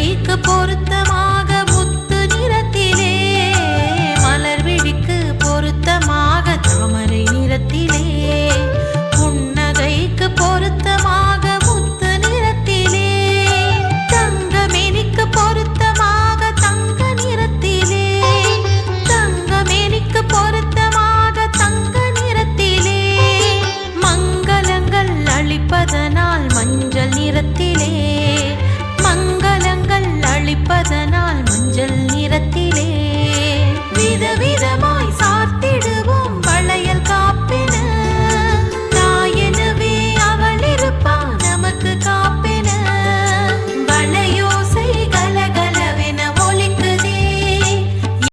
கைக்கு பொருத்தமாக முத்து நிறத்திலே மலர் விழிக்கு பொருத்தமாக தாமரை நிறத்திலே. புன்னகைக்கு பொருத்தமாக முத்து நிறத்திலே தங்கமேனிக்கு பொருத்தமாக தங்க நிறத்திலே. தங்கமேனிக்கு பொருத்தமாக தங்க நிறத்திலே. மங்களங்கள் அளிப்பதனால் மஞ்சள் நிறத்தில். அளிப்பதன்